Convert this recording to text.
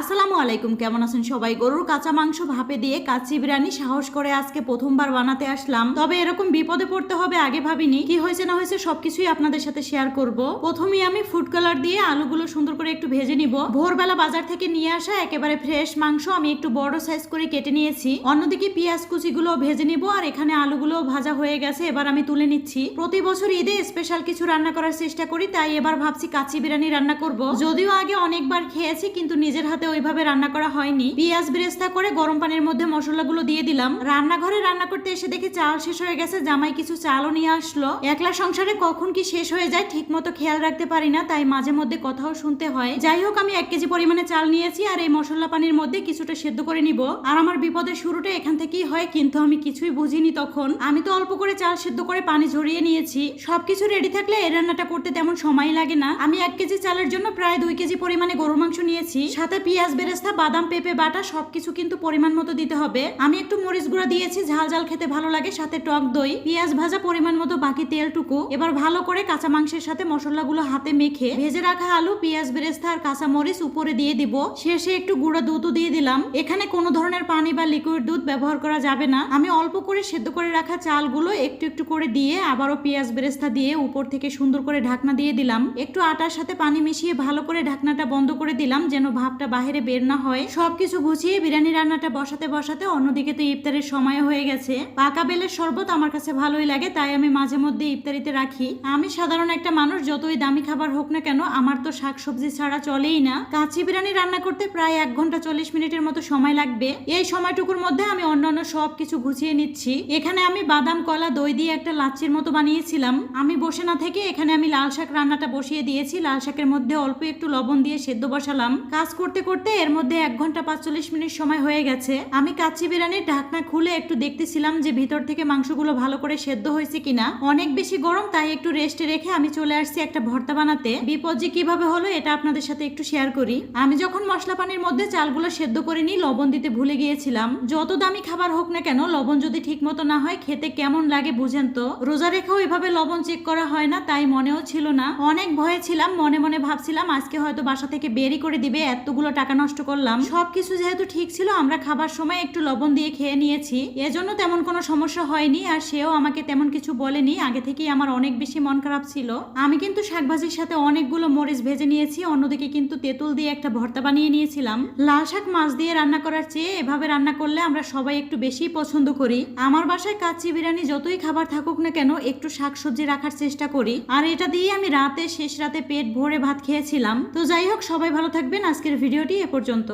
আসসালামু আলাইকুম, কেমন আছেন সবাই? গরুর কাঁচা মাংস ভাপে দিয়ে কাচ্চি বিরিয়ানি সাহস করে আজকে প্রথমবার বানাতে আসলাম। তবে এরকম বিপদে পড়তে হবে আগে ভাবিনি। কি হয়েছে না হয়েছে সবকিছুই আপনাদের সাথে শেয়ার করব। প্রথমেই আমি ফুড কালার দিয়ে আলুগুলো সুন্দর করে একটু ভেজে নিব। ভোরবেলা বাজার থেকে নিয়ে আসা একেবারে ফ্রেশ মাংস আমি একটু বড় সাইজ করে কেটে নিয়েছি। অন্যদিকে পেঁয়াজ কুচিগুলো ভেজে নিব আর এখানে আলুগুলো ভাজা হয়ে গেছে, এবার আমি তুলে নিচ্ছি। প্রতি বছর ঈদে স্পেশাল কিছু রান্না করার চেষ্টা করি, তাই এবার ভাবছি কাচ্চি বিরিয়ানি রান্না করব। যদিও আগে অনেকবার খেয়েছি, কিন্তু নিজের হাতে ওইভাবে রান্না করা হয়নি। পেঁয়াজ বেরেস্তা করে গরম পানির মধ্যে মশলাগুলো দিয়ে দিলাম। রান্নাঘরে রান্না করতে এসে দেখি চাল শেষ হয়ে গেছে, জামাই কিছু চালও নিয়ে আসলো। একলা সংসারে কখন কি শেষ হয়ে যায় ঠিক মতো খেয়াল রাখতে পারি না, তাই মাঝে মধ্যে কথাও শুনতে হয়। যাই হোক, আমি এক কেজি পরিমাণে চাল নিয়েছি আর এই মশলা পানির মধ্যে কিছুটা সেদ্ধ করে নিব। আর আমার বিপদের শুরুটা এখান থেকেই হয়, কিন্তু আমি কিছুই বুঝিনি তখন। আমি তো অল্প করে চাল সেদ্ধ করে পানি ঝরিয়ে নিয়েছি। সবকিছু রেডি থাকলে এই রান্নাটা করতে তেমন সময় লাগে না। আমি এক কেজি চালের জন্য প্রায় দুই কেজি পরিমাণে গরুর মাংস নিয়েছি। সাথে পেঁয়াজ, বেরেস্তা, বাদাম, পেঁপে, বাটা সবকিছু কিন্তু পরিমাণ মতো দিতে হবে। আমি একটু মরিচ গুঁড়া দিয়েছি, ঝাল ঝাল খেতে ভালো লাগে, সাথে টক দই, পেঁয়াজ ভাজা পরিমাণ মতো বাকি তেলটুকু। এবার ভালো করে কাঁচা মাংসের সাথে মশলাগুলো হাতে মেখে ভেজে রাখা আলু, পেঁয়াজ, বেরেস্তা আর কাঁচা মরিচ উপরে দিয়ে দিব। শেষে একটু গুঁড়া দুধও দিয়ে দিলাম। এখানে কোনো ধরনের পানি বা লিকুইড দুধ ব্যবহার করা যাবে না। আমি অল্প করে সেদ্ধ করে রাখা চালগুলো একটু একটু করে দিয়ে আবারও পেঁয়াজ, বেরেস্তা দিয়ে উপর থেকে সুন্দর করে ঢাকনা দিয়ে দিলাম। একটু আটার সাথে পানি মিশিয়ে ভালো করে ঢাকনাটা বন্ধ করে দিলাম, যেন ভাবটা বাইরে বের না হয়, সবকিছু গুছিয়ে বিরিয়ানি রান্নাটা বসাতে বসাতে অন্যদিকে তো ইফতারের সময় হয়ে গেছে। পাকা বেলের শরবত আমার কাছে ভালোই লাগে, তাই আমি মাঝে মধ্যে ইফতারিতে রাখি। আমি সাধারণ একটা মানুষ, যতই দামি খাবার হোক না কেন, আমার তো শাকসবজি ছাড়া চলেই না। কাঁচি বিরিয়ানি রান্না করতে প্রায় এক ঘণ্টা চল্লিশ মিনিটের মতো সময় লাগবে। এই সময়টুকুর মধ্যে আমি অন্যান্য সব কিছু গুছিয়ে নিচ্ছি। এখানে আমি বাদাম, কলা, দই দিয়ে একটা লাচ্ছির মতো বানিয়েছিলাম। আমি বসে না থেকে এখানে আমি লাল শাক রান্নাটা বসিয়ে দিয়েছি। লাল শাকের মধ্যে অল্প একটু লবণ দিয়ে সেদ্ধ বসালাম। কাজ করতে করতে এর মধ্যে এক ঘণ্টা পাঁচচল্লিশ মিনিট সময় হয়ে গেছে। আমি কাচ্চি বিরিয়ানির ঢাকনা খুলে একটু দেখতেছিলাম যে ভিতর থেকে মাংসগুলো ভালো করে সেদ্ধ হয়েছে কিনা। অনেক বেশি গরম, তাই একটু রেস্টে রেখে আমি চলে আসছি একটা ভর্তা বানাতে। বিপদ যে কীভাবে হলো এটা আপনাদের সাথে একটু শেয়ার করি। আমি যখন মশলা পানির মধ্যে চালগুলো সেদ্ধ করে নিই, লবণ দিতে ভুলে গিয়েছিলাম। যত দামি খাবার হোক না কেন, লবণ যদি ঠিক মতো না হয়, খেতে কেমন লাগে বুঝেন তো? রোজা রেখেও এভাবে লবণ চেক করা হয় না, তাই মনেও ছিল না। অনেক ভয়ে ছিলাম, মনে মনে ভাবছিলাম আজকে হয়তো বাসা থেকে বেরি করে দিবে, এতগুলো টাকা নষ্ট করলাম। সবকিছু যেহেতু ঠিক ছিল, আমরা খাবার সময় একটু লবণ দিয়ে খেয়ে নিয়েছি। এজন্য তেমন কোনো সমস্যা হয়নি, আর সেও আমাকে তেমন কিছু বলেনি। আগে থেকেই আমার অনেক বেশি মন খারাপ ছিল। আমি কিন্তু শাকভাজির সাথে অনেকগুলো মরিচ ভেজে নিয়েছি, অন্যদিকে কিন্তু তেঁতুল দিয়ে একটা ভর্তা বানিয়ে নিয়েছিলাম। লাল শাক মাছ দিয়ে রান্না করার চেয়ে এভাবে রান্না করলে আমরা সবাই একটু বেশি পছন্দ করি। আমার বাসায় কাচ্চি বিরিয়ানি যতই খাবার থাকুক না কেন, একটু শাকসবজি রাখার চেষ্টা করি। আর এটা দিয়ে আমি রাতে, শেষ রাতে পেট ভরে ভাত খেয়েছিলাম। তো যাই হোক, সবাই ভালো থাকবেন। আজকের ভিডিওটি এ পর্যন্ত।